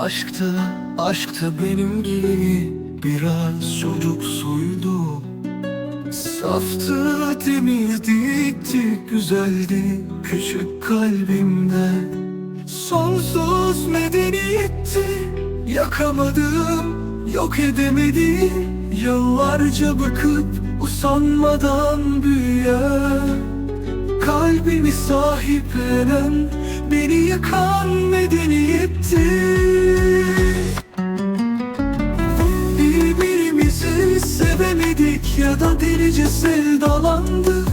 Aşktı, aşktı benim gibi. Biraz çocuksuydu Saftı, temizdi, itti, güzeldi. Küçük kalbimde Sonsuz medeniyetti Yakamadım, yok edemedim Yıllarca bakıp usanmadan büyüyen Kalbimi sahiplenen Beni yıkan medeniyetti Birbirimizi sevemedik ya da delice sevdalandık.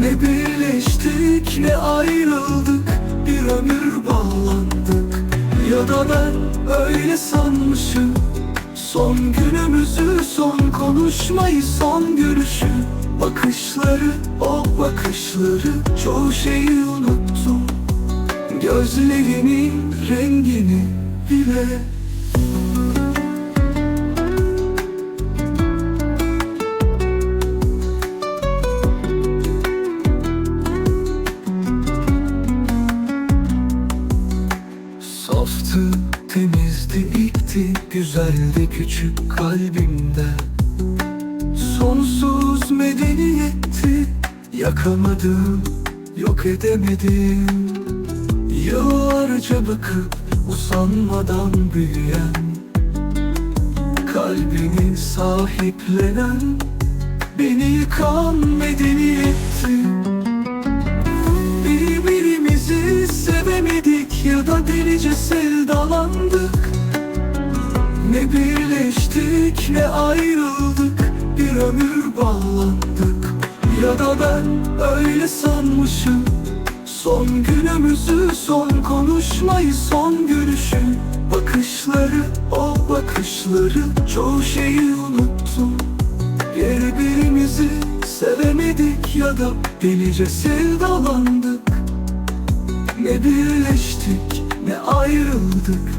Ne birleştik ne ayrıldık. Bir ömür bağlandık Ya da ben öyle sanmışım. Son günümüzü, son konuşmayı, son görüşü Bakışları, o bakışları. Çoğu şeyi unuttum. Gözlerinin rengini bile. Saftı, temizdi, ilkti, güzeldi küçük kalbimde. Sonsuz medeniyetti, yakamadım, yok edemedim. Yıllarca bakıp usanmadan büyüyen Kalbini sahiplenen, beni yıkan medeniyetti Birbirimizi sevemedik ya da delice sevdalandık. Ne birleştik ne ayrıldık bir ömür bağlandık Ya da ben öyle sanmışım. Son günümüzü, son konuşmayı, son görüşü Bakışları, o bakışları Çoğu şeyi unuttum. Birbirimizi sevemedik ya da delice sevdalandık. Ne birleştik ne ayrıldık.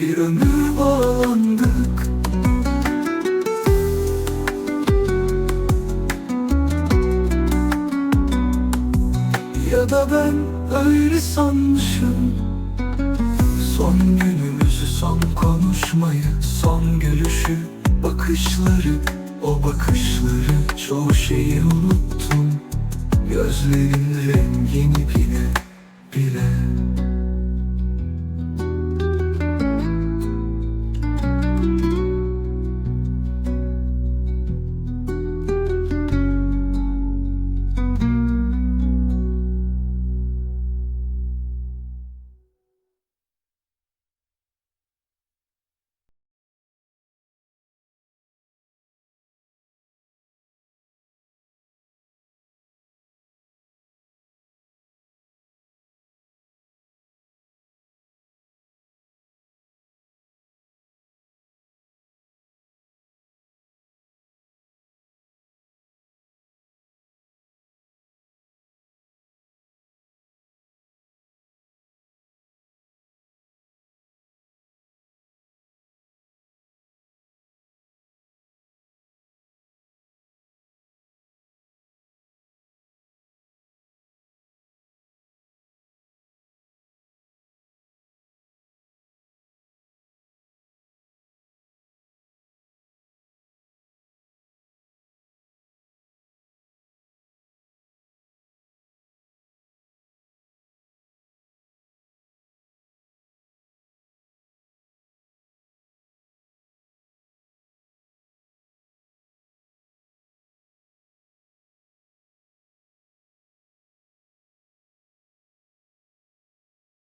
Bir ömür bağlandık Da ben öyle sanmışım. Son günümüzü, son konuşmayı, son gülüşü Bakışları, o bakışları Çoğu şeyi unuttum. Gözlerin rengini bile, bile